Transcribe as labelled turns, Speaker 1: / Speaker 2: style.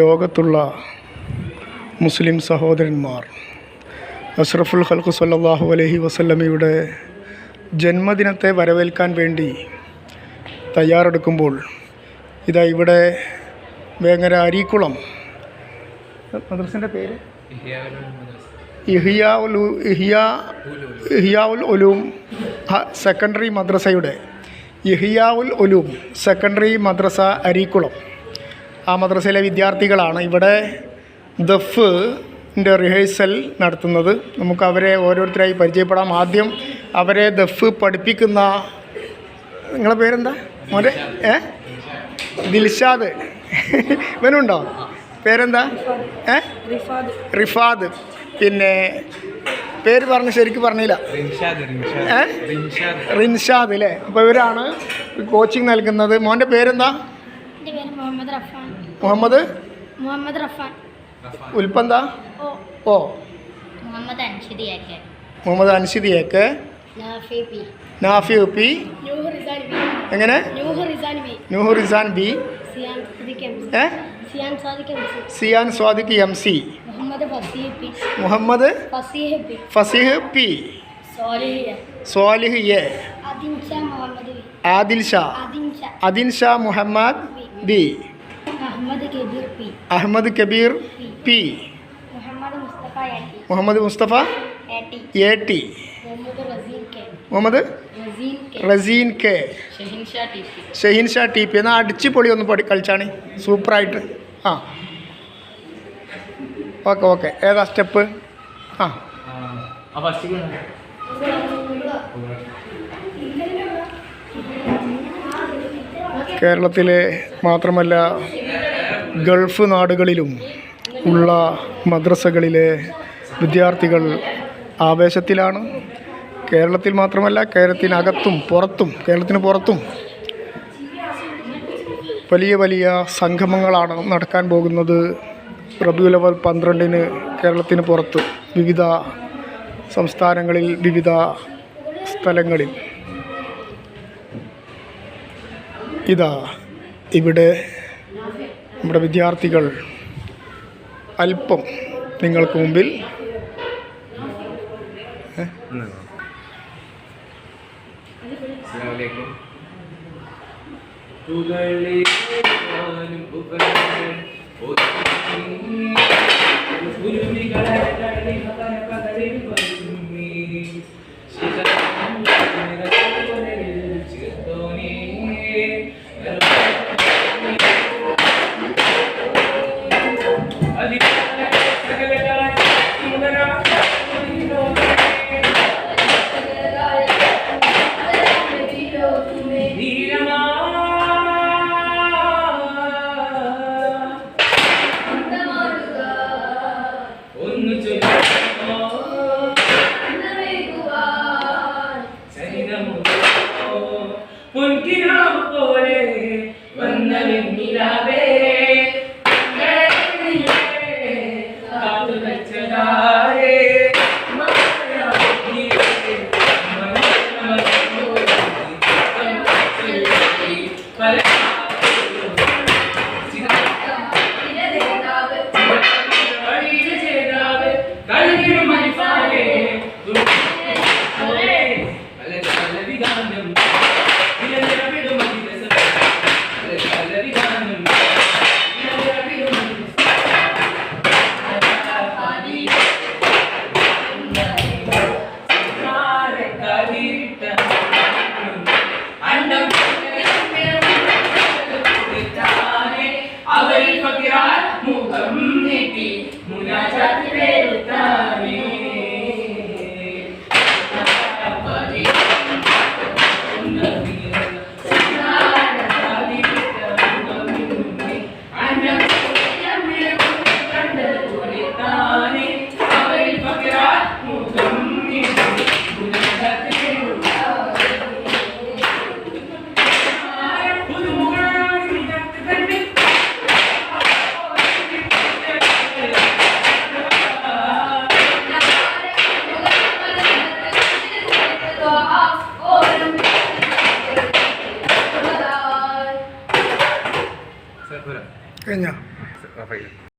Speaker 1: ലോകത്തുള്ള മുസ്ലിം സഹോദരന്മാർ. അഷ്റഫുൽ ഹൽക്കു സല്ലല്ലാഹു അലഹി വസല്ലമയുടെ ജന്മദിനത്തെ വരവേൽക്കാൻ വേണ്ടി തയ്യാറെടുക്കുമ്പോൾ ഇതാ ഇവിടെ വേങ്ങര അരീക്കുളം. മദ്രസിന്റെ പേര്? ഇഹിയാ ഉൽ ഒലൂം സെക്കൻഡറി മദ്രസയുടെ. ഇഹിയാ ഉൽ ഒലൂം സെക്കൻഡറി മദ്രസ അരീക്കുളം. ആ മദ്രസയിലെ വിദ്യാർത്ഥികളാണ് ഇവിടെ ദഫ് ന്റെ റിഹേഴ്സൽ നടത്തുന്നത്. നമുക്ക് അവരെ ഓരോരുത്തരായി പരിചയപ്പെടാം. ആദ്യം അവരെ ദഫ് പഠിപ്പിക്കുന്ന നിങ്ങളെ പേരെന്താ? മോനെ? ഏ? ദിൽഷാദ്. ഇവനുണ്ടോ? പേരെന്താ? ഏ?
Speaker 2: റിഫാദ്.
Speaker 1: റിഫാദ്. പിന്നെ പേര് പറഞ്ഞ് ശരിക്കും പറഞ്ഞില്ല.
Speaker 3: റിൻഷാദ്
Speaker 1: ഏ?
Speaker 3: റിൻഷാദ്.
Speaker 1: അല്ലേ അപ്പോൾ ഇവരാണ് കോച്ചിങ് നൽകുന്നത്. മോന്റെ പേരെന്താ?
Speaker 2: പേര് മുഹമ്മദ് റഫാൻ.
Speaker 1: മുഹമ്മദ്?
Speaker 2: മുഹമ്മദ് റഫാൻ.
Speaker 1: ഉൽപ്പന്താ?
Speaker 2: ഓ. മുഹമ്മദ് അൻഷിദിയാക്കെ
Speaker 1: മുഹമ്മദ് അൻഷിദി
Speaker 2: നാഫി പി.
Speaker 1: നാഫി പി. എങ്ങനെ?
Speaker 2: Nooh Rizan B. Ziyan M M
Speaker 1: Swadiq M C.
Speaker 2: Muhammad Faseeh P.
Speaker 1: Swalih A. Adil Shah
Speaker 2: Adin Shah.
Speaker 1: Muhammad B
Speaker 2: Ahmad Kabeer P.
Speaker 1: Ahmad Kabeer P.
Speaker 2: Muhammad Mustafa A T.
Speaker 1: Muhammad Mustafa
Speaker 2: A T.
Speaker 1: A T.
Speaker 2: Muhammad Razeen K.
Speaker 1: Muhammad
Speaker 2: Razeen K.
Speaker 1: Razeen K.
Speaker 2: Shahin Shah T P.
Speaker 1: Shaheen Shah T P. എന്നാൽ അടിച്ച് പൊളി ഒന്ന് പഠി കളിച്ചാണ്. സൂപ്പറായിട്ട്. ആ. Okay okay. ഏതാ step? ആ. കേരളത്തിലെ മാത്രമല്ല ഗൾഫ് നാടുകളിലും ഉള്ള മദ്രസകളിലെ വിദ്യാർത്ഥികൾ ആവേശത്തിലാണ്. കേരളത്തിൽ മാത്രമല്ല കേരളത്തിനകത്തും പുറത്തും കേരളത്തിന് പുറത്തും വലിയ വലിയ സംഗമങ്ങളാണ് നടക്കാൻ പോകുന്നത്. റബിയു ലെവൽ പന്ത്രണ്ടിന് കേരളത്തിന് പുറത്ത് വിവിധ സംസ്ഥാനങ്ങളിൽ വിവിധ സ്ഥലങ്ങളിൽ. ഇതാ ഇവിടെ നമ്മുടെ വിദ്യാർത്ഥികൾ അല്പം നിങ്ങൾക്ക് മുമ്പിൽ.
Speaker 3: അസ്സലാമലൈക്കും